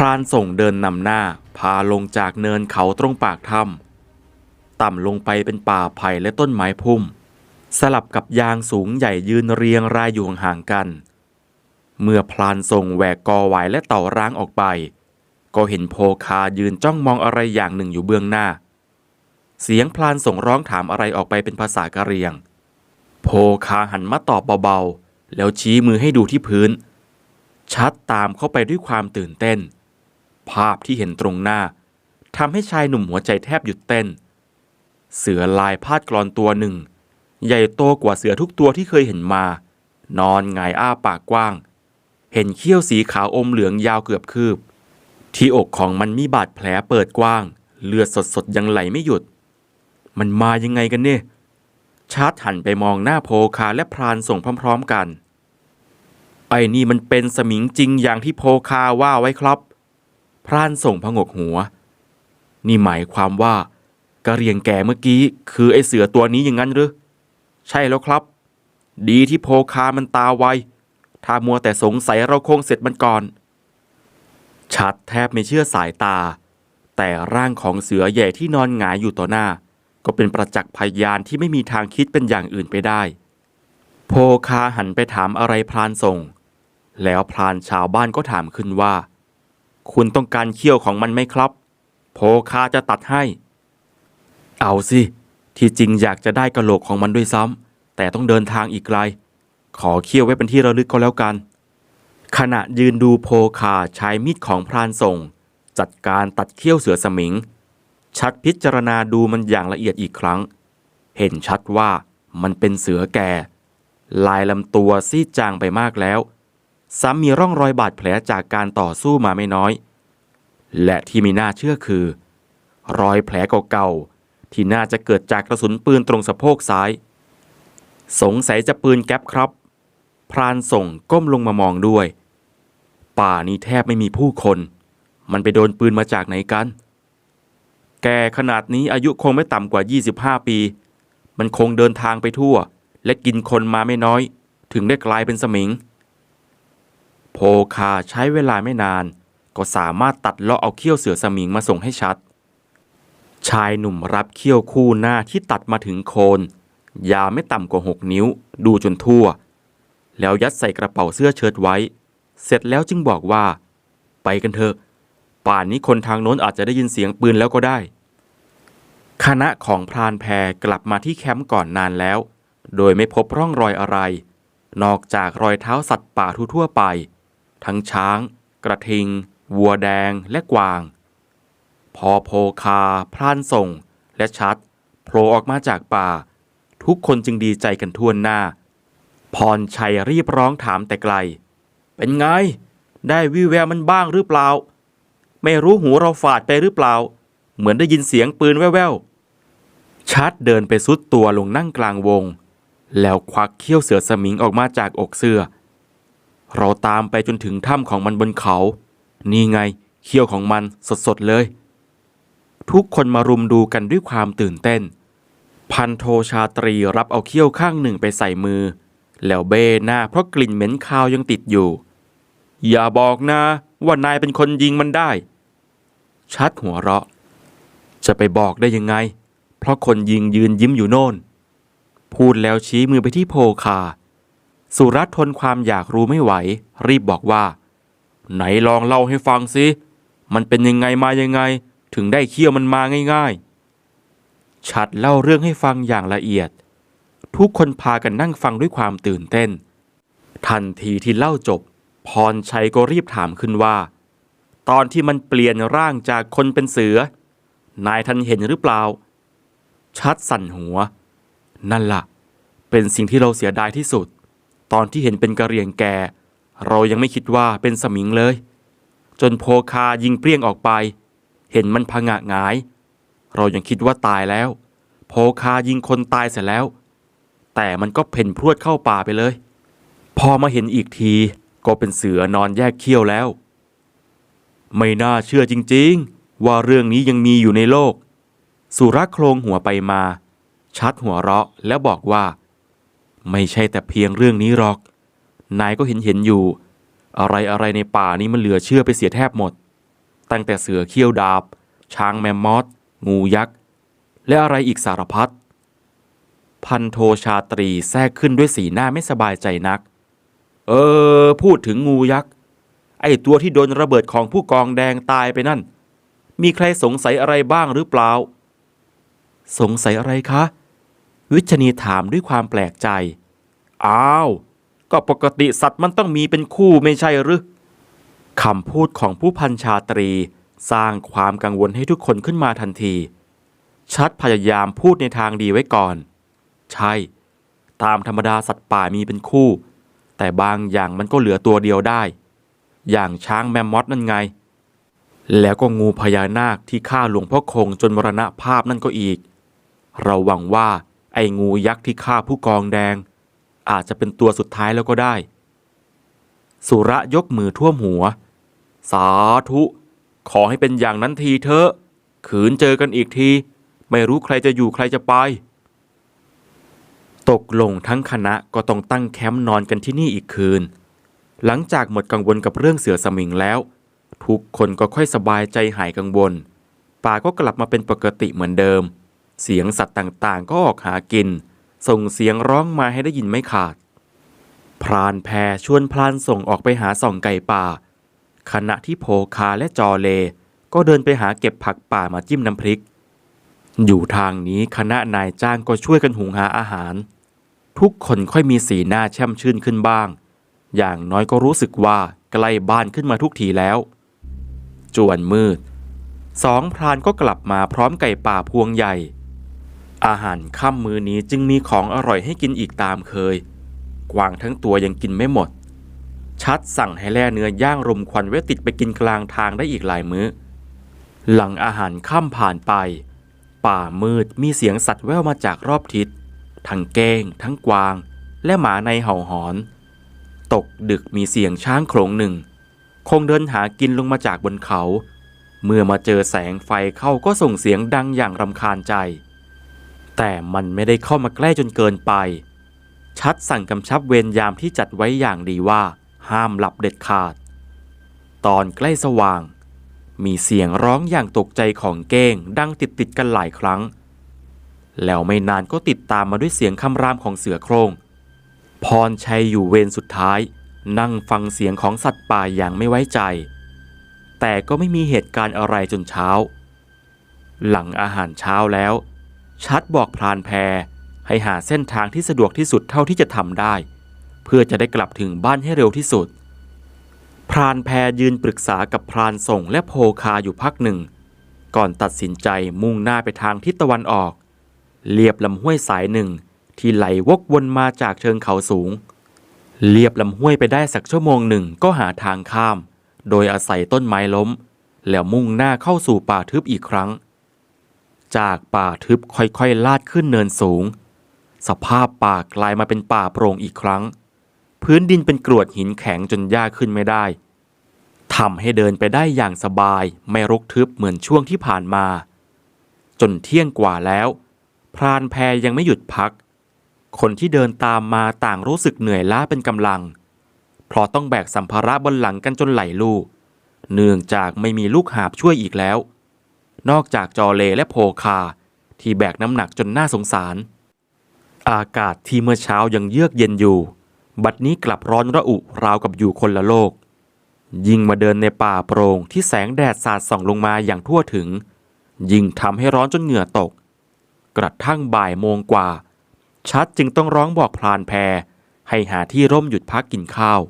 พรานส่งเดินนำหน้า พาลงจากเนินเขาตรงปากถ้ำต่ำลงไปเป็นป่าไผ่และต้นไม้พุ่ม สลับกับยางสูงใหญ่ยืนเรียงรายอยู่ห่างกัน เมื่อพลานส่งแหวกกอไหวและเต่าร้างออกไป ก็เห็นโพคายืนจ้องมองอะไรอย่างหนึ่งอยู่เบื้องหน้า เสียงพลานส่งร้องถามอะไรออกไปเป็นภาษากะเหรียง โพคาหันมาตอบเบาๆ แล้วชี้มือให้ดูที่พื้น ชัดตามเข้าไปด้วยความตื่นเต้น ภาพที่เห็นตรงหน้าทำให้ชายหนุ่มหัวใจแทบหยุดเต้น เสือลายพาดกรอนตัวหนึ่ง ใหญ่โตกว่าเสือทุกตัวที่เคยเห็นมา นอนงายอ้าปากกว้าง เห็นเขี้ยวสีขาวอมเหลืองยาวเกือบคืบ ที่อกของมันมีบาดแผลเปิดกว้าง เลือดสดๆยังไหลไม่หยุด มันมายังไงกันเนี่ยชาร์ตหันไปมองหน้าโพคาและพรานส่งพร้อม ๆกัน ไอ้นี่มันเป็นสมิงจริงอย่างที่โพคาว่าไว้ครับ พรานส่งพงกหัว นี่หมายความว่ากระเรียงแก่เมื่อกี้คือไอเสือตัวนี้อย่างนั้นหรือ ใช่แล้วครับ ดีที่โพคามันตาไว ถ้ามัวแต่สงสัยเราคงเสร็จมันก่อน ชัดแทบไม่เชื่อสายตา แต่ร่างของเสือใหญ่ที่นอนหงายอยู่ต่อหน้า ก็เป็นประจักษ์พยานที่ไม่มีทางคิดเป็นอย่างอื่นไปได้ โพคาหันไปถามอะไรพรานส่ง แล้วพรานชาวบ้านก็ถามขึ้นว่า คุณต้องการเขี้ยวของมันไหมครับ โพคาจะตัดให้ เอาสิ ที่จริงอยากจะได้กระโหลกของมันด้วยซ้ำแต่ต้องเดินทางอีกไกล ขอเขี้ยวไว้เป็นที่ระลึกก็แล้วกัน ขณะยืนดูโพคาใช้มีดของพรานส่ง จัดการตัดเขี้ยวเสือสมิง ชัดพิจารณาดูมันอย่างละเอียดอีกครั้ง เห็นชัดว่ามันเป็นเสือแก่ ลายลำตัวซีดจางไปมากแล้วซ้ำมีร่องรอยบาดแผลจากการต่อสู้มาไม่น้อย และที่ไม่น่าเชื่อคือ รอยแผลเก่าๆที่น่าจะเกิดจากกระสุนปืนตรงสะโพกซ้าย สงสัยจะปืนแก๊ปครับ พรานส่งก้มลงมามองด้วย ป่านี้แทบไม่มีผู้คน มันไปโดนปืนมาจากไหนกัน แกขนาดนี้อายุคงไม่ต่ำกว่า 25 ปี มันคงเดินทางไปทั่ว และกินคนมาไม่น้อย ถึงได้กลายเป็นสมิง โพคาใช้เวลาไม่นาน ก็สามารถตัดเลาะเอาเขี้ยวเสือสมิงมาส่งให้ชัด ชายหนุ่มรับเขี้ยวคู่หน้าที่ตัดมาถึงโคน ยาวไม่ต่ำกว่าหกนิ้ว ดูจนทั่ว แล้วยัดใส่กระเป๋าเสื้อเชิ้ตไว้ เสร็จแล้วจึงบอกว่า ไปกันเถอะ ป่านนี้คนทางโน้นอาจจะได้ยินเสียงปืนแล้วก็ได้ คณะของพรานแพรกลับมาที่แคมป์ก่อนนานแล้ว โดยไม่พบร่องรอยอะไร นอกจากรอยเท้าสัตว์ป่าทั่วๆไป ทั้งช้าง กระทิง วัวแดงและกวาง พอโพคา พรานส่ง และชัดโผล่ออกมาจากป่า ทุกคนจึงดีใจกันทั่วหน้า พรชัยรีบร้องถามแต่ไกล เป็นไง ได้วิแววมันบ้างหรือเปล่า ไม่รู้หูเราฝาดไปหรือเปล่า เหมือนได้ยินเสียงปืนแว่วๆชัดเดินไปซุดตัวลงนั่งกลางวง แล้วควักเขี้ยวเสือสมิงออกมาจากอกเสื้อเราตามไปจนถึงถ้ำของมันบนเขา นี่ไงเขี้ยวของมันสดๆเลย ทุกคนมารุมดูกันด้วยความตื่นเต้น พันโทชาตรีรับเอาเขี้ยวข้างหนึ่งไปใส่มือ แล้วเบ้หน้าเพราะกลิ่นเหม็นคาวยังติดอยู่ อย่าบอกนะว่านายเป็นคนยิงมันได้ ชัดหัวเราะ จะไปบอกได้ยังไง เพราะคนยิงยืนยิ้มอยู่โน่น พูดแล้วชี้มือไปที่โพคา สุรัตน์ทนความอยากรู้ไม่ไหว รีบบอกว่า ไหนลองเล่าให้ฟังสิมันเป็นยังไงมายังไง ถึงได้เคี่ยวมันมาง่ายๆ ชัดเล่าเรื่องให้ฟังอย่างละเอียด ทุกคนพากันนั่งฟังด้วยความตื่นเต้น ทันทีที่เล่าจบ พรชัยก็รีบถามขึ้นว่า ตอนที่มันเปลี่ยนร่างจากคนเป็นเสือ นายท่านเห็นหรือเปล่า ชัดสั่นหัว นั่นล่ะ เป็นสิ่งที่เราเสียดายที่สุด ตอนที่เห็นเป็นกระเรียงแก่ เรายังไม่คิดว่าเป็นสมิงเลย จนโพคายิงเปรี้ยงออกไป เห็นมันพงะหงาย เรายังคิดว่าตายแล้ว โพคายิงคนตายเสร็จแล้ว แต่มันก็เพ่นพรวดเข้าป่าไปเลย พอมาเห็นอีกทีก็เป็นเสือนอนแยกเขี้ยวแล้ว ไม่น่าเชื่อจริงๆ ว่าเรื่องนี้ยังมีอยู่ในโลก สุรักษ์โครงหัวไปมา ชัดหัวเราะแล้วบอกว่า ไม่ใช่แต่เพียงเรื่องนี้หรอก นายก็เห็นเห็นอยู่ อะไรอะไรในป่านี้มันเหลือเชื่อไปเสียแทบหมด ตั้งแต่เสือเขี้ยวดาบ ช้างแมมมอสงูยักษ์ และอะไรอีกสารพัดพันโทชาตรีแทรกขึ้นด้วยสีหน้าไม่สบายใจนัก เออ พูดถึงงูยักษ์ ไอตัวที่โดนระเบิดของผู้กองแดงตายไปนั่น มีใครสงสัยอะไรบ้างหรือเปล่า สงสัยอะไรคะ วิชนีถามด้วยความแปลกใจ อ้าว ก็ปกติสัตว์มันต้องมีเป็นคู่ไม่ใช่หรือคำพูดของผู้พันชาตรีสร้างความกังวลให้ทุกคนขึ้นมาทันที ชัดพยายามพูดในทางดีไว้ก่อน ใช่ ตามธรรมดาสัตว์ป่ามีเป็นคู่ แต่บางอย่างมันก็เหลือตัวเดียวได้ อย่างช้างแมมมอสนั่นไง แล้วก็งูพญานาคที่ฆ่าหลวงพ่อคงจนมรณภาพนั่นก็อีก เราหวังว่าไอ้งูยักษ์ที่ฆ่าผู้กองแดง อาจจะเป็นตัวสุดท้ายแล้วก็ได้ สุระยกมือท่วมหัว สาธุ ขอให้เป็นอย่างนั้นทีเถอะ ขืนเจอกันอีกที ไม่รู้ใครจะอยู่ใครจะไป ตกลงทั้งคณะก็ต้องตั้งแคมป์นอนกันที่นี่อีกคืน หลังจากหมดกังวลกับเรื่องเสือสมิงแล้ว ทุกคนก็ค่อยสบายใจหายกังวล ป่าก็กลับมาเป็นปกติเหมือนเดิม เสียงสัตว์ต่างๆ ก็ออกหากิน ส่งเสียงร้องมาให้ได้ยินไม่ขาด พรานแพชวนพลานส่งออกไปหาส่องไก่ป่า ขณะที่โพคาและจอเล ก็เดินไปหาเก็บผักป่ามาจิ้มน้ำพริก อยู่ทางนี้คณะนายจ้างก็ช่วยกันหุงหาอาหาร ทุกคนค่อยมีสีหน้าแช่มชื่นขึ้นบ้าง อย่างน้อยก็รู้สึกว่าใกล้บ้านขึ้นมาทุกทีแล้ว จวนมืดสองพรานก็กลับมาพร้อมไก่ป่าพวงใหญ่ อาหารค่ำมือนี้จึงมีของอร่อยให้กินอีกตามเคย กวางทั้งตัวยังกินไม่หมด ชัดสั่งให้แล่เนื้อย่างรมควันไว้ติดไปกินกลางทางได้อีกหลายมื้อ หลังอาหารค่ำผ่านไป ป่ามืดมีเสียงสัตว์แว่วมาจากรอบทิศ ทั้งแก้ง ทั้งกวาง และหมาในเห่าหอน ตกดึกมีเสียงช้างโขลงหนึ่ง คงเดินหากินลงมาจากบนเขา เมื่อมาเจอแสงไฟเข้าก็ส่งเสียงดังอย่างรำคาญใจ แต่มันไม่ได้เข้ามาใกล้จนเกินไป ชัดสั่งกำชับเวรยามที่จัดไว้อย่างดีว่า ห้ามหลับเด็ดขาด ตอนใกล้สว่าง มีเสียงร้องอย่างตกใจของเก้งดังติดติดกันหลายครั้ง แล้วไม่นานก็ติดตามมาด้วยเสียงคำรามของเสือโครง พรชัยอยู่เวรสุดท้าย นั่งฟังเสียงของสัตว์ป่าอย่างไม่ไว้ใจ แต่ก็ไม่มีเหตุการณ์อะไรจนเช้า หลังอาหารเช้าแล้ว ชัดบอกพรานแพรให้หาเส้นทางที่สะดวกที่สุดเท่าที่จะทำได้ เพื่อจะได้กลับถึงบ้านให้เร็วที่สุด พรานแพรยืนปรึกษากับพรานส่งและโพคาอยู่พักหนึ่ง ก่อนตัดสินใจมุ่งหน้าไปทางทิศตะวันออก เลียบลำห้วยสายหนึ่งที่ไหลวกวนมาจากเชิงเขาสูง เลียบลำห้วยไปได้สักชั่วโมงหนึ่งก็หาทางข้าม โดยอาศัยต้นไม้ล้ม แล้วมุ่งหน้าเข้าสู่ป่าทึบอีกครั้ง จากป่าทึบค่อยๆ ลาดขึ้นเนินสูง สภาพป่ากลายมาเป็นป่าโปร่งอีกครั้ง พื้นดินเป็นกรวดหินแข็งจนยากขึ้นไม่ได้ทำให้เดินไปได้อย่างสบายไม่รกทึบเหมือนช่วงที่ผ่านมา จนเที่ยงกว่าแล้ว พรานแพยังไม่หยุดพัก คนที่เดินตามมาต่างรู้สึกเหนื่อยล้าเป็นกำลัง เพราะต้องแบกสัมภาระบนหลังกันจนไหลลูก เนื่องจากไม่มีลูกหาบช่วยอีกแล้ว นอกจากจอเลและโพคา ที่แบกน้ำหนักจนน่าสงสาร อากาศที่เมื่อเช้ายังเยือกเย็นอยู่ บัดนี้กลับร้อนระอุราวกับอยู่คนละโลก ยิ่งมาเดินในป่าโปร่งที่แสงแดดสาดส่องลงมาอย่างทั่วถึง ยิ่งทำให้ร้อนจนเหงื่อตก กระทั่งบ่ายโมงกว่า ชัดจึงต้องร้องบอกพรานแพรให้หาที่ร่มหยุดพักกินข้าว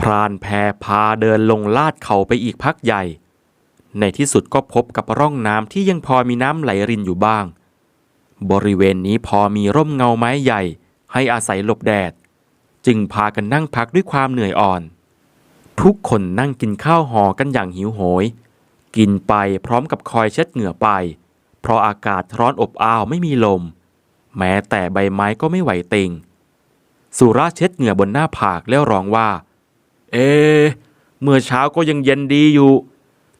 พรานแพรพาเดินลงลาดเขาไปอีกพักใหญ่ ในที่สุดก็พบกับร่องน้ำที่ยังพอมีน้ำไหลรินอยู่บ้าง บริเวณนี้พอมีร่มเงาไม้ใหญ่ ให้อาศัยหลบแดด จึงพากันนั่งพักด้วยความเหนื่อยอ่อน ทุกคนนั่งกินข้าวห่อกันอย่างหิวโหย กินไปพร้อมกับคอยเช็ดเหงื่อไป เพราะอากาศร้อนอบอ้าวไม่มีลม แม้แต่ใบไม้ก็ไม่ไหวติง สุราเช็ดเหงื่อบนหน้าผากแล้วร้องว่า เอ เมื่อเช้าก็ยังเย็นดีอยู่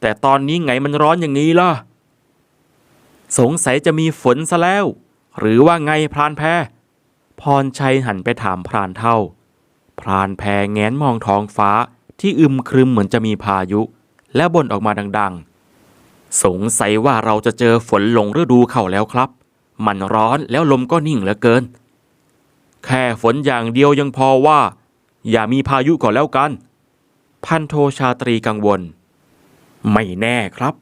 แต่ตอนนี้ไงมันร้อนอย่างนี้ล่ะ สงสัยจะมีฝนซะแล้ว หรือว่าไงพรานแพพรชัยหันไปถามพรานเท่า พรานแพแง้นมองท้องฟ้าที่อึมครึมเหมือนจะมีพายุ และบ่นออกมาดัง ๆ สงสัยว่าเราจะเจอฝนหลงฤดูเข้าแล้วครับ มันร้อนแล้วลมก็นิ่งเหลือเกิน แค่ฝนอย่างเดียวยังพอว่า อย่ามีพายุก่อนแล้วกัน พันโทชาตรีกังวล ไม่แน่ครับ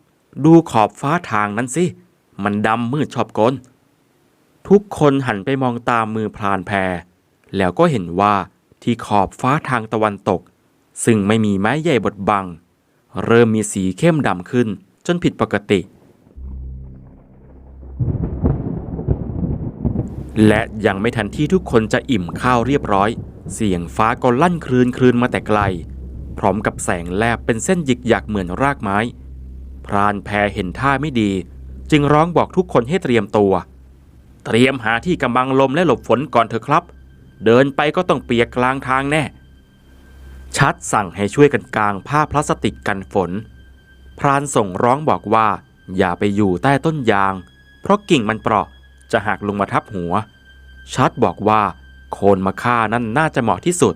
ดูขอบฟ้าทางนั้นสิ มันดำมืดชอบกลทุกคนหันไปมองตามมือพรานแพร แล้วก็เห็นว่าที่ขอบฟ้าทางตะวันตก ซึ่งไม่มีไม้ใหญ่บดบัง เริ่มมีสีเข้มดำขึ้นจนผิดปกติ และยังไม่ทันที่ทุกคนจะอิ่มข้าวเรียบร้อย เสียงฟ้าก็ลั่นคลืนคลืนมาแต่ไกล พร้อมกับแสงแลบเป็นเส้นหยิกหยักเหมือนรากไม้ พรานแพรเห็นท่าไม่ดี จึงร้องบอกทุกคนให้เตรียมตัว เตรียมหาที่กำบังลมและหลบฝนก่อนเถอะครับ เดินไปก็ต้องเปียกกลางทางแน่ ชัดสั่งให้ช่วยกันกางผ้าพลาสติกกันฝน พรานส่งร้องบอกว่า อย่าไปอยู่ใต้ต้นยาง เพราะกิ่งมันเปราะจะหักลงมาทับหัว ชัดบอกว่า โคนมะค่านั่นน่าจะเหมาะที่สุด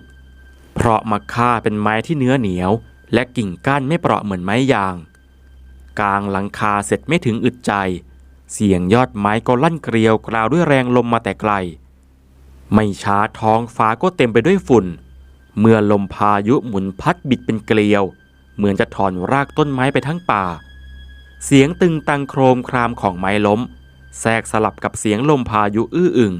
เพราะมะค่าเป็นไม้ที่เนื้อเหนียว และกิ่งก้านไม่เปราะเหมือนไม้ยาง กลางหลังคาเสร็จไม่ถึงอึดใจ เสียงยอดไม้ก็ลั่นเกลียวกราวด้วยแรงลมมาแต่ไกล ไม่ช้าท้องฟ้าก็เต็มไปด้วยฝุ่น เมื่อลมพายุหมุนพัดบิดเป็นเกลียว เหมือนจะถอนรากต้นไม้ไปทั้งป่า เสียงตึงตังโครมครามของไม้ล้ม แทรกสลับกับเสียงลมพายุอื้ออึง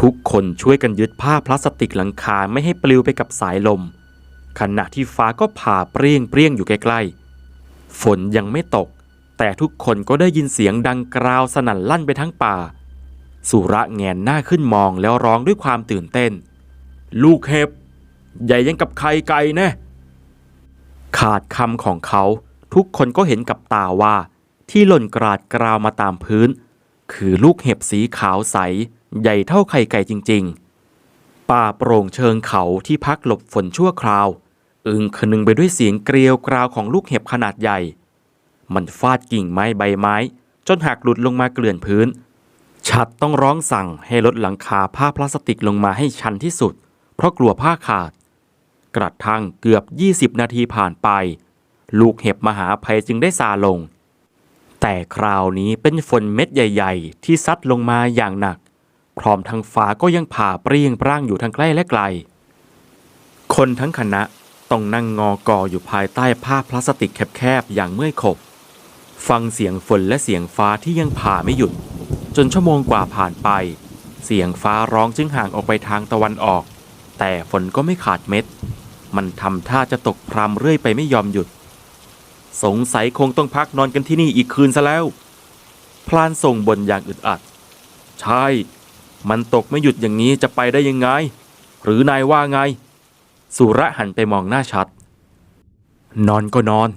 ทุกคนช่วยกันยึดผ้าพลาสติกหลังคาไม่ให้ปลิวไปกับสายลม ขณะที่ฟ้าก็ผ่าเปรี้ยงเปรี้ยงอยู่ใกล้ๆ ฝนยังไม่ตก แต่ทุกคนก็ได้ยินเสียงดังกราวสนั่นลั่นไปทั้งป่า สุระแงนหน้าขึ้นมองแล้วร้องด้วยความตื่นเต้น ลูกเห็บ ใหญ่ยังกับไข่ไก่แน่ขาดคำของเขาทุกคนก็เห็นกับตาว่า ที่หล่นกราดกราวมาตามพื้น คือลูกเห็บสีขาวใสใหญ่เท่าไข่ไก่จริง ๆ ป่าโปร่งเชิงเขาที่พักหลบฝนชั่วคราว อึงคนึงไปด้วยเสียงเกลียวกราวของลูกเห็บขนาดใหญ่ มันฟาดกิ่งไม้ใบไม้ จนหักหลุดลงมาเกลื่อนพื้นชัดต้องร้องสั่งให้ลดหลังคาผ้าพลาสติกลงมาให้ชันที่สุด เพราะกลัวผ้าขาด กระทั่งเกือบ 20 นาทีผ่านไป ลูกเห็บมหาภัยจึงได้ซาลงแต่คราวนี้เป็นฝนเม็ดใหญ่ ๆ ที่ซัดลงมาอย่างหนัก พร้อมทั้งฟ้าก็ยังผ่าเปรี้ยงปร้างอยู่ทั้งใกล้และไกล คนทั้งคณะต้องนั่งงอกออยู่ภายใต้ผ้าพลาสติกแคบๆอย่างเมื่อยขบ ฟังเสียงฝนและเสียงฟ้าที่ยังผ่าไม่หยุด จนชั่วโมงกว่าผ่านไป เสียงฟ้าร้องจึงห่างออกไปทางตะวันออก แต่ฝนก็ไม่ขาดเม็ด มันทำท่าจะตกพรำเรื่อยไปไม่ยอมหยุด สงสัยคงต้องพักนอนกันที่นี่อีกคืนซะแล้ว พลานส่งบนอย่างอึดอัด ใช่ มันตกไม่หยุดอย่างนี้จะไปได้ยังไง หรือนายว่าไง สุระหันไปมองหน้าชัด นอนก็นอน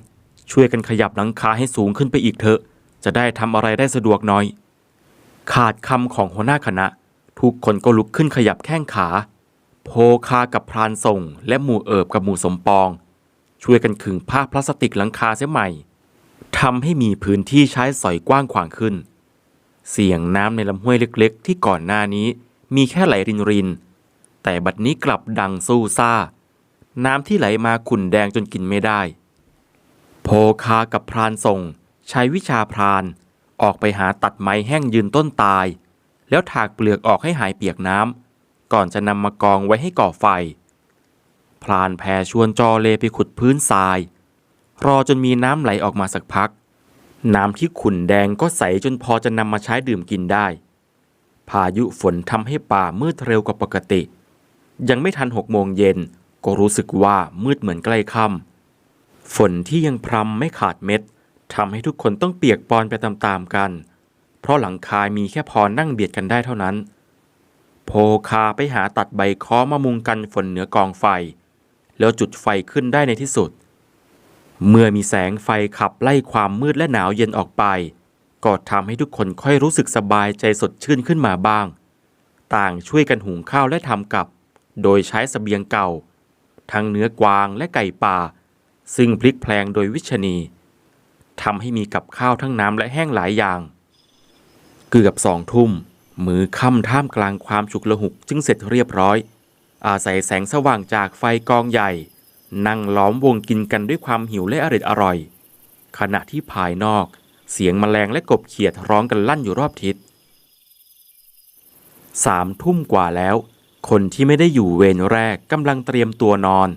ช่วยกันขยับหลังคาให้สูงขึ้นไปอีกเถอะ จะได้ทำอะไรได้สะดวกหน่อย ขาดคำของหัวหน้าคณะ ทุกคนก็ลุกขึ้นขยับแข้งขา โพคากับพรานส่ง และหมู่เอิบกับหมู่สมปอง ช่วยกันขึงผ้าพลาสติกหลังคาเสียใหม่ทำให้มีพื้นที่ใช้สอยกว้างขวางขึ้น เสียงน้ำในลำห้วยเล็กๆ ที่ก่อนหน้านี้มีแค่ไหลรินรินๆแต่บัดนี้กลับดังสู้ซ่า น้ำที่ไหลมาขุ่นแดงจนกินไม่ได้ โพคากับพรานส่งใช้วิชาพรานออกไปหาตัดไม้แห้งยืนต้นตาย แล้วถากเปลือกออกให้หายเปียกน้ำก่อนจะนำมากองไว้ให้ก่อไฟ พรานแพชวนจอเลไปขุดพื้นทราย รอจนมีน้ำไหลออกมาสักพัก น้ำที่ขุ่นแดงก็ใสจนพอจะนำมาใช้ดื่มกินได้ พายุฝนทำให้ป่ามืดเร็วกว่าปกติ ยังไม่ทันหกโมงเย็นก็รู้สึกว่ามืดเหมือนใกล้ค่ำฝนที่ยังพรำไม่ขาดเม็ดทำให้ทุกคนต้องเปียกปอนไปตามๆกัน เพราะหลังคามีแค่พอนั่งเบียดกันได้เท่านั้น โพคาไปหาตัดใบค้อมามุงกันฝนเหนือกองไฟ แล้วจุดไฟขึ้นได้ในที่สุด เมื่อมีแสงไฟขับไล่ความมืดและหนาวเย็นออกไป ก็ทำให้ทุกคนค่อยรู้สึกสบายใจสดชื่นขึ้นมาบ้าง ต่างช่วยกันหุงข้าวและทำกับ โดยใช้สเสบียงเก่า ทั้งเนื้อกวางและไก่ป่า ซึ่งพลิกแพลงโดยวิชนีทำให้มีกับข้าวทั้งน้ำและแห้งหลายอย่าง เกือบสองทุ่ม มือค่ำท่ามกลางความฉุกละหุกจึงเสร็จเรียบร้อย อาศัยแสงสว่างจากไฟกองใหญ่ นั่งล้อมวงกินกันด้วยความหิวและอริดอร่อย ขณะที่ภายนอกเสียงแมลงและกบเขียดร้องกันลั่นอยู่รอบทิศสามทุ่มกว่าแล้ว คนที่ไม่ได้อยู่เวรแรกกำลังเตรียมตัวนอน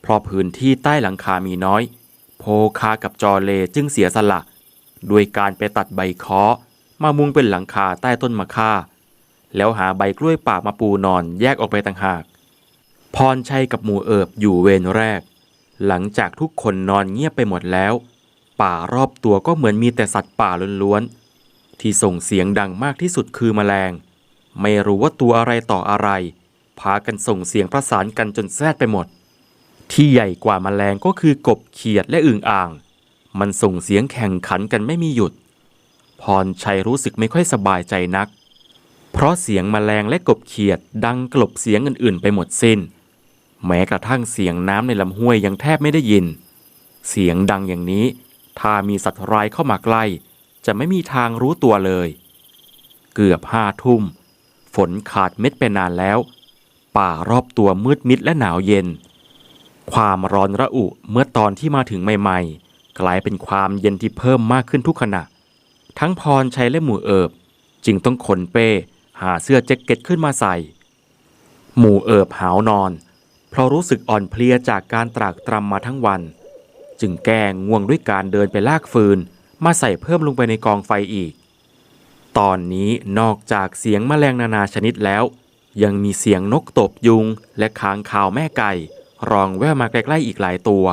เพราะพื้นที่ใต้หลังคามีน้อย โพคากับจอเลจึงเสียสละด้วยการไปตัดใบเคาะมามุงเป็นหลังคาใต้ต้นมะค่า แล้วหาใบกล้วยป่ามาปูนอนแยกออกไปต่างหาก พรชัยกับหมู่เอิบอยู่เวรแรก หลังจากทุกคนนอนเงียบไปหมดแล้ว ป่ารอบตัวก็เหมือนมีแต่สัตว์ป่าล้วนๆ ที่ส่งเสียงดังมากที่สุดคือแมลง ไม่รู้ว่าตัวอะไรต่ออะไร พากันส่งเสียงประสานกันจนแซดไปหมด ที่ใหญ่กว่าแมลงก็คือกบเขียดและอึ่งอ่าง มันส่งเสียงแข่งขันกันไม่มีหยุด พรชัยรู้สึกไม่ค่อยสบายใจนัก เพราะเสียงแมลงและกบเขียดดังกลบเสียงอื่นๆ ไปหมดสิ้น แม้กระทั่งเสียงน้ำในลำห้วยยังแทบไม่ได้ยิน เสียงดังอย่างนี้ ถ้ามีสัตว์ร้ายเข้ามาใกล้ จะไม่มีทางรู้ตัวเลย เกือบห้าทุ่ม ฝนขาดเม็ดไปนานแล้ว ป่ารอบตัวมืดมิดและหนาวเย็น ความร้อนระอุเมื่อตอนที่มาถึงใหม่ ๆ กลายเป็นความเย็นที่เพิ่มมากขึ้นทุกขณะ ทั้งพรชัยและหมู่เอิบ จึงต้องขนเป้ หาเสื้อแจ็คเก็ตขึ้นมาใส่ หมู่เอิบหาวนอน เพราะรู้สึกอ่อนเพลียจากการตรากตรำมาทั้งวัน จึงแก้ง่วงด้วยการเดินไปลากฟืน มาใส่เพิ่มลงไปในกองไฟอีก ตอนนี้นอกจากเสียงแมลงนานาชนิดแล้ว ยังมีเสียงนกตบยุง และค้างคาวแม่ไก่ร้องแว่วมาใกล้ๆอีกหลายตัว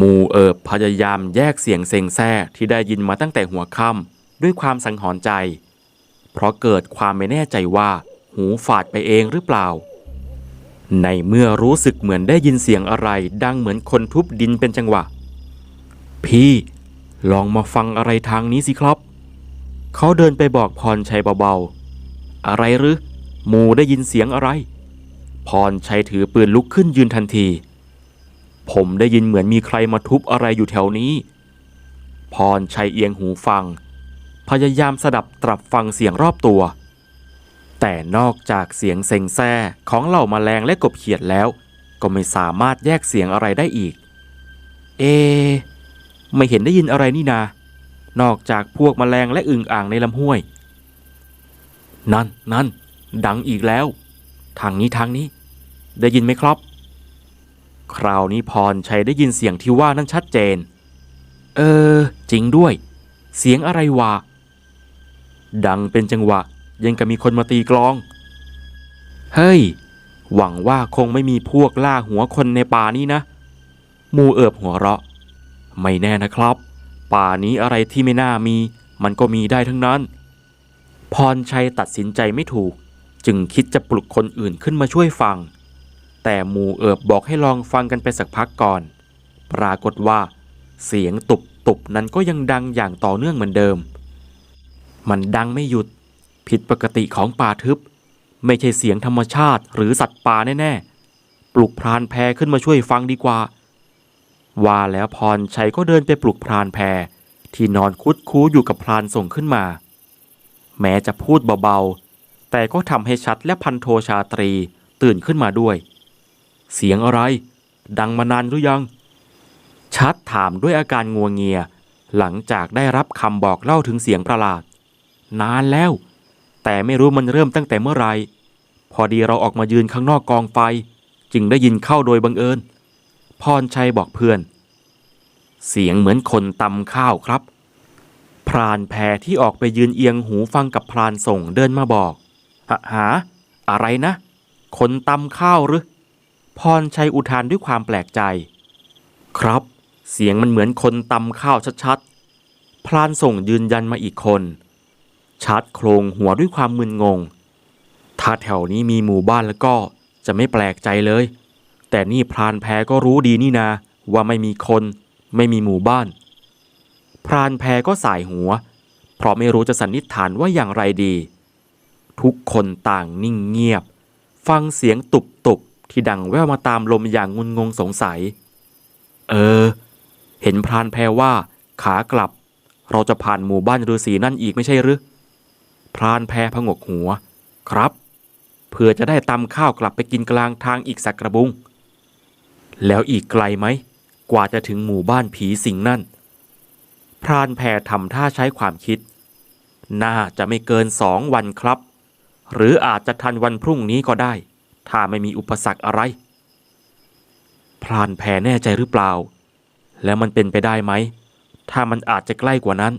มูเอิบพยายามแยกเสียงเซ็งแซ่ที่ได้ยินมาตั้งแต่หัวค่ำด้วยความสังหรณ์ใจ เพราะเกิดความไม่แน่ใจว่า หูฝาดไปเองหรือเปล่า ในเมื่อรู้สึกเหมือนได้ยินเสียงอะไร ดังเหมือนคนทุบดินเป็นจังหวะ พี่ลองมาฟังอะไรทางนี้สิครับ เขาเดินไปบอกพรชัยเบาๆ อะไรหรือหมูได้ยินเสียงอะไร พรชัยถือปืนลุกขึ้นยืนทันที ผมได้ยินเหมือนมีใครมาทุบอะไรอยู่แถวนี้ พรชัยเอียงหูฟัง พยายามสดับตรับฟังเสียงรอบตัว แต่นอกจากเสียงเซ็งแซ่ของเหล่ามาแมลงและกบเขียดแล้ว ก็ไม่สามารถแยกเสียงอะไรได้อีก เอ ไม่เห็นได้ยินอะไรนี่นา นอกจากพวกแมลงและอึ่งอ่างในลำห้วย นั่นนั่นดังอีกแล้ว ทางนี้ทางนี้ ได้ยินไหมครับ คราวนี้พรชัยได้ยินเสียงที่ว่านั้นชัดเจน เออ จริงด้วย เสียงอะไรวะดังเป็นจังหวะ ยังกับมีคนมาตีกลอง เฮ้ย หวังว่าคงไม่มีพวกล่าหัวคนในป่านี้นะ มูเอิบหัวเราะ ไม่แน่นะครับ ป่านี้อะไรที่ไม่น่ามี มันก็มีได้ทั้งนั้น พรชัยตัดสินใจไม่ถูก จึงคิดจะปลุกคนอื่นขึ้นมาช่วยฟัง แต่หมูเอิบบอกให้ลองฟังกันไปสักพักก่อน ปรากฏว่า เสียงตุบตุบนั้นก็ยังดังอย่างต่อเนื่องเหมือนเดิม มันดังไม่หยุด ผิดปกติของป่าทึบ ไม่ใช่เสียงธรรมชาติหรือสัตว์ป่าแน่ๆ ปลุกพรานแพรขึ้นมาช่วยฟังดีกว่า ว่าแล้วพรชัยก็เดินไปปลุกพรานแพรที่นอนคุดคู้อยู่กับพรานส่งขึ้นมา แม้จะพูดเบาๆ แต่ก็ทำให้ชัดและพันโทชาตรีตื่นขึ้นมาด้วย เสียงอะไร ดังมานานหรือยัง ชัดถามด้วยอาการงัวงเงีย หลังจากได้รับคำบอกเล่าถึงเสียงประหลาด นานแล้ว แต่ไม่รู้มันเริ่มตั้งแต่เมื่อไหรพอดีเราออกมายืนข้างนอกกองไฟ จึงได้ยินเข้าโดยบังเอิญ พรชัยบอกเพื่อน เสียงเหมือนคนตำข้าวครับ พรานแพรที่ออกไปยืนเอียงหูฟังกับพรานส่งเดินมาบอกหาหา อะไรนะ คนตำข้าวหรือพรชัยอุทานด้วยความแปลกใจ ครับ เสียงมันเหมือนคนตำข้าวชัดๆ พรานส่งยืนยันมาอีกคน ชัดโครงหัวด้วยความมึนงง ถ้าแถวนี้มีหมู่บ้านแล้วก็จะไม่แปลกใจเลย แต่นี่พรานแพก็รู้ดีนี่นา ว่าไม่มีคน ไม่มีหมู่บ้าน พรานแพก็สายหัว เพราะไม่รู้จะสันนิษฐานว่าอย่างไรดี ทุกคนต่างนิ่งเงียบ ฟังเสียงตุบตุบๆที่ดังแว่วมาตามลมอย่างงุนงงสงสัย เออ เห็นพรานแพว่าขากลับ เราจะผ่านหมู่บ้านฤาษีนั่นอีกไม่ใช่หรือ พรานแพรพงกหัว ครับ เพื่อจะได้ตำข้าวกลับไปกินกลางทางอีกสักกระบุง แล้วอีกไกลไหม กว่าจะถึงหมู่บ้านผีสิงนั่น พรานแพรทำท่าใช้ความคิด น่าจะไม่เกินสองวันครับ หรืออาจจะทันวันพรุ่งนี้ก็ได้ ถ้าไม่มีอุปสรรคอะไร พรานแพรแน่ใจหรือเปล่า แล้วมันเป็นไปได้ไหม ถ้ามันอาจจะใกล้กว่านั้น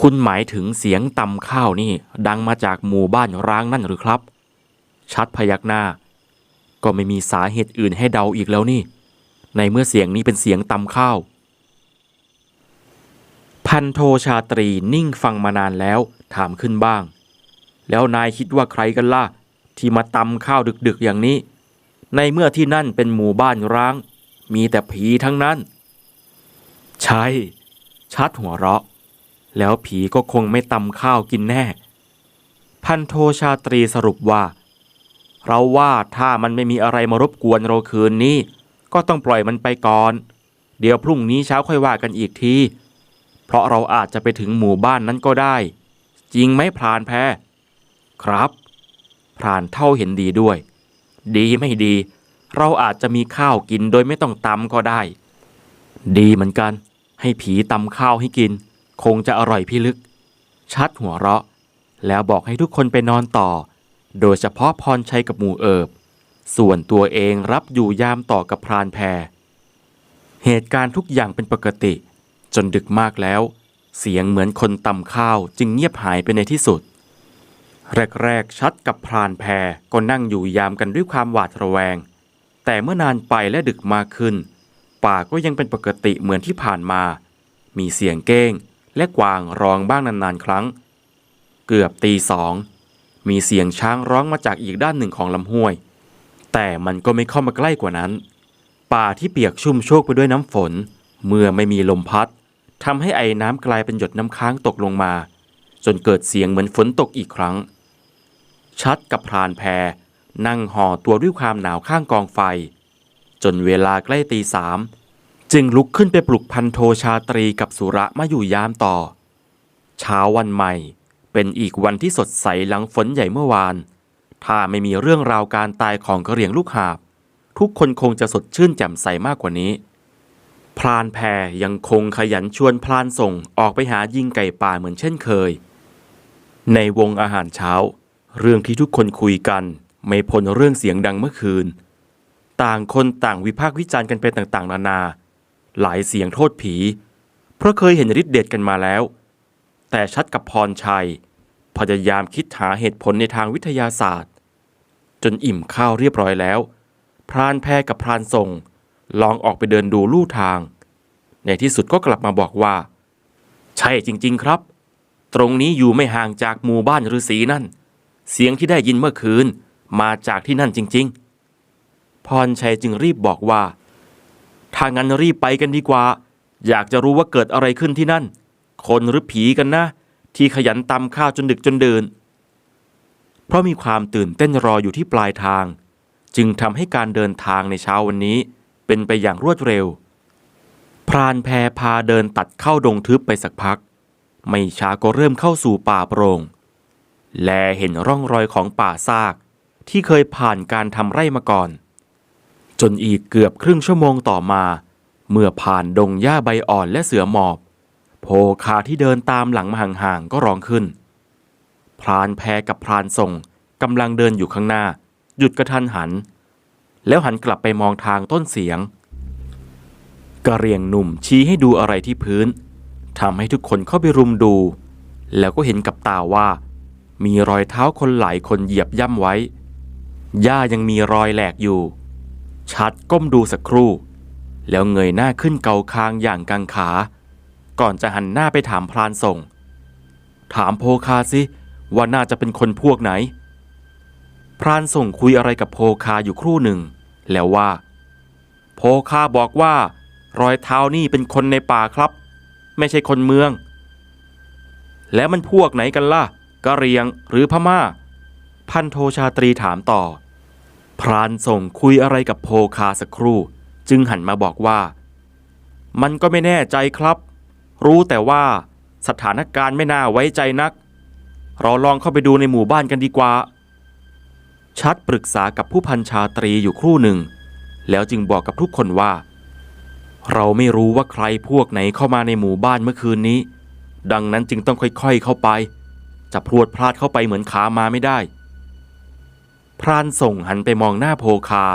คุณหมายถึงเสียงตำข้าวนี่ ดังมาจากหมู่บ้านร้างนั่นหรือครับ ชัดพยักหน้า ก็ไม่มีสาเหตุอื่นให้เดาอีกแล้วนี่ ในเมื่อเสียงนี้เป็นเสียงตำข้าว พันโทชาตรีนิ่งฟังมานานแล้วถามขึ้นบ้าง แล้วนายคิดว่าใครกันล่ะ ที่มาตำข้าวดึกๆอย่างนี้ ในเมื่อที่นั่นเป็นหมู่บ้านร้าง มีแต่ผีทั้งนั้น ใช่ ชัดหัวเราะ แล้วผีก็คงไม่ตำข้าวกินแน่ พันโทชาตรีสรุปว่า เราว่าถ้ามันไม่มีอะไรมารบกวนเราคืนนี้ ก็ต้องปล่อยมันไปก่อน เดี๋ยวพรุ่งนี้เช้าค่อยว่ากันอีกที เพราะเราอาจจะไปถึงหมู่บ้านนั้นก็ได้ จริงไหมพรานแพ้ ครับ พรานเท่าเห็นดีด้วย ดีไม่ดี เราอาจจะมีข้าวกินโดยไม่ต้องตำก็ได้ ดีเหมือนกัน ให้ผีตำข้าวให้กิน คงจะอร่อยพิลึก ชัดหัวเราะ แล้วบอกให้ทุกคนไปนอนต่อ โดยเฉพาะพรชัยกับหมู่เอิบ ส่วนตัวเองรับอยู่ยามต่อกับพรานแพร เหตุการณ์ทุกอย่างเป็นปกติ จนดึกมากแล้ว เสียงเหมือนคนตำข้าวจึงเงียบหายไปในที่สุด แรกๆชัดกับพรานแพรก็นั่งอยู่ยามกันด้วยความหวาดระแวง แต่เมื่อนานไปและดึกมากขึ้น ป่าก็ยังเป็นปกติเหมือนที่ผ่านมา มีเสียงเก้ง และกวางร้องบ้างนานๆ ครั้ง เกือบตีสอง มีเสียงช้างร้องมาจากอีกด้านหนึ่งของลำห้วย แต่มันก็ไม่เข้ามาใกล้กว่านั้น ป่าที่เปียกชุ่มโชกไปด้วยน้ำฝน เมื่อไม่มีลมพัดทำให้ไอ้น้ำกลายเป็นหยดน้ำค้างตกลงมา จนเกิดเสียงเหมือนฝนตกอีกครั้ง ชัดกับพรานแพรนั่งห่อตัวด้วยความหนาวข้างกองไฟ จนเวลาใกล้ตีสาม จึงลุกขึ้นไปปลุกพันโทชาตรีกับสุระมาอยู่ยามต่อ เช้าวันใหม่เป็นอีกวันที่สดใสหลังฝนใหญ่เมื่อวาน ถ้าไม่มีเรื่องราวการตายของกระเหรียงลูกหาบ ทุกคนคงจะสดชื่นแจ่มใสมากกว่านี้ พรานแพรยังคงขยันชวนพลานส่งออกไปหายิงไก่ป่าเหมือนเช่นเคย ในวงอาหารเช้า เรื่องที่ทุกคนคุยกัน ไม่พ้นเรื่องเสียงดังเมื่อคืน ต่างคนต่างวิพากษ์วิจารณ์กันไปต่างๆ นานา หลายเสียงโทษผี เพราะเคยเห็นฤทธิ์เดชกันมาแล้ว แต่ชัดกับพรชัย พยายามคิดหาเหตุผลในทางวิทยาศาสตร์ จนอิ่มข้าวเรียบร้อยแล้ว พรานแพรกับพรานส่งลองออกไปเดินดูลู่ทาง ในที่สุดก็กลับมาบอกว่า ใช่จริง ๆ ครับ ตรงนี้อยู่ไม่ห่างจากหมู่บ้านฤาษีนั่น เสียงที่ได้ยินเมื่อคืนมาจากที่นั่นจริง ๆ พรชัยจึงรีบบอกว่า ถ้างั้นรีบไปกันดีกว่า อยากจะรู้ว่าเกิดอะไรขึ้นที่นั่น คนหรือผีกันนะ ที่ขยันตำข้าวจนดึกจนเดิน เพราะมีความตื่นเต้นรออยู่ที่ปลายทาง จึงทำให้การเดินทางในเช้าวันนี้ เป็นไปอย่างรวดเร็ว พรานแพรพาเดินตัดเข้าดงทึบไปสักพัก ไม่ช้าก็เริ่มเข้าสู่ป่าโปร่งและเห็นร่องรอยของป่าซาก ที่เคยผ่านการทำไร่มาก่อน จนอีกเกือบครึ่งชั่วโมงต่อมา เมื่อผ่านดงหญ้าใบอ่อนและเสือหมอบ โพคาที่เดินตามหลังมาห่างๆก็ร้องขึ้น พรานแพรกับพรานส่งกำลังเดินอยู่ข้างหน้า หยุดกระทันหัน แล้วหันกลับไปมองทางต้นเสียงกระเรียงหนุ่มชี้ให้ดูอะไรที่พื้นทำให้ทุกคนเข้าไปรุมดู แล้วก็เห็นกับตาว่า มีรอยเท้าคนหลายคนเหยียบย่ำไว้หญ้ายังมีรอยแหลกอยู่ ชัดก้มดูสักครู่ แล้วเงยหน้าขึ้นเกาคางอย่างกังขา ก่อนจะหันหน้าไปถามพรานส่ง ถามโพคาสิว่าน่าจะเป็นคนพวกไหน พรานส่งคุยอะไรกับโพคาอยู่ครู่หนึ่ง แล้วว่า โพคาบอกว่ารอยเท้านี่เป็นคนในป่าครับ ไม่ใช่คนเมือง แล้วมันพวกไหนกันล่ะกะเรียงหรือพม่า พันโทชาตรีถามต่อ พรานส่งคุยอะไรกับโพคาสักครู่ จึงหันมาบอกว่า มันก็ไม่แน่ใจครับ รู้แต่ว่าสถานการณ์ไม่น่าไว้ใจนัก เราลองเข้าไปดูในหมู่บ้านกันดีกว่า ชัดปรึกษากับผู้พันชาตรีอยู่ครู่หนึ่ง แล้วจึงบอกกับทุกคนว่า เราไม่รู้ว่าใครพวกไหนเข้ามาในหมู่บ้านเมื่อคืนนี้ ดังนั้นจึงต้องค่อยๆเข้าไป จะพรวดพลาดเข้าไปเหมือนขามาไม่ได้ พรานส่งหันไปมองหน้าโพคา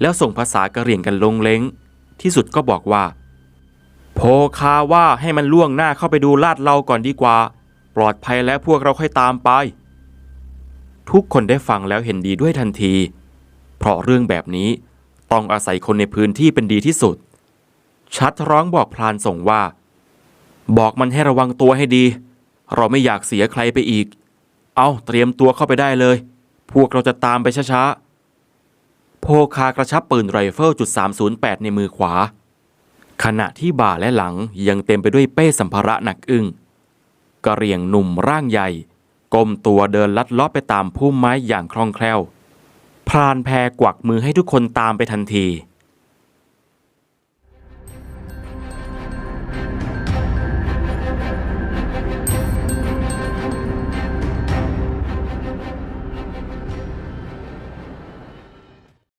แล้วส่งภาษากะเหรี่ยงกันลงเล้ง ที่สุดก็บอกว่า โพคาว่าให้มันล่วงหน้าเข้าไปดูลาดเราก่อนดีกว่า ปลอดภัยแล้วพวกเราค่อยตามไป ทุกคนได้ฟังแล้วเห็นดีด้วยทันที เพราะเรื่องแบบนี้ต้องอาศัยคนในพื้นที่เป็นดีที่สุด ชัดร้องบอกพรานส่งว่า บอกมันให้ระวังตัวให้ดี เราไม่อยากเสียใครไปอีก เอาเตรียมตัวเข้าไปได้เลย พวกเราจะตามไปช้าๆ โพคากระชับปืนไรเฟิลจุด308 ในมือขวา ขณะที่บ่าและหลังยังเต็มไปด้วยเป้สัมภาระหนักอึ้งกระเรียงหนุ่มร่างใหญ่ก้มตัวเดินลัดเลาะไปตามพุ่มไม้อย่างคล่องแคล่ว พรานแพรกวักมือให้ทุกคนตามไปทันที